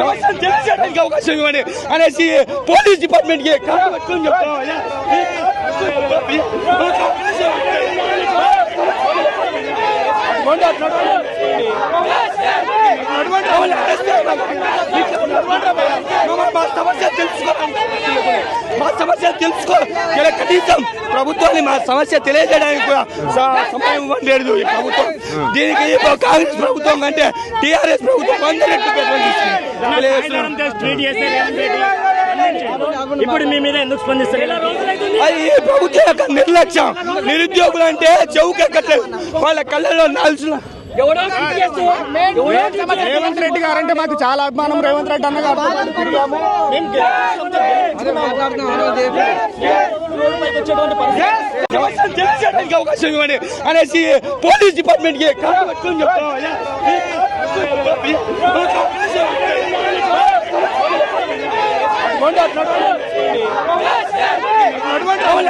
సమస్యలు తెలియజేయడానికి అవకాశం ఇవ్వండి అనేసి పోలీస్ డిపార్ట్మెంట్కి కాలు పట్టుకొని చెప్తాం అయ్యా. మాకు అవకాశం ఇవ్వండి. నడవండి, నడవండి. నడవండి, అవును, అరెస్ట్ చేయండి. నడవండి, అమ్మా. మా సమస్య తెలుసుకోండి మా సమస్య తెలుసుకో. కనీసం ప్రభుత్వాన్ని మా సమస్య తెలియజేయడానికి కూడా సమయం ఇవ్వలేదు ఈ ప్రభుత్వం. దీనికి ఈ కాంగ్రెస్ ప్రభుత్వం కంటే టీఆర్ఎస్ ప్రభుత్వం వంద రెట్లు స్పందించారు. ఇప్పుడు మీ మీద ఎందుకు స్పందిస్తారు? అది ఈ ప్రభుత్వం యొక్క నిర్లక్ష్యం. నిరుద్యోగులు అంటే చెవుకెక్కట్లేదు. వాళ్ళ కళ్ళలో నాల్సిన రేవంత్ రెడ్డి గారు అంటే మాకు చాలా అభిమానం రేవంత్ రెడ్డి అన్న గారు అవకాశం ఇవ్వండి అనేసి పోలీస్ డిపార్ట్మెంట్కి పట్టుకొని చెప్తాం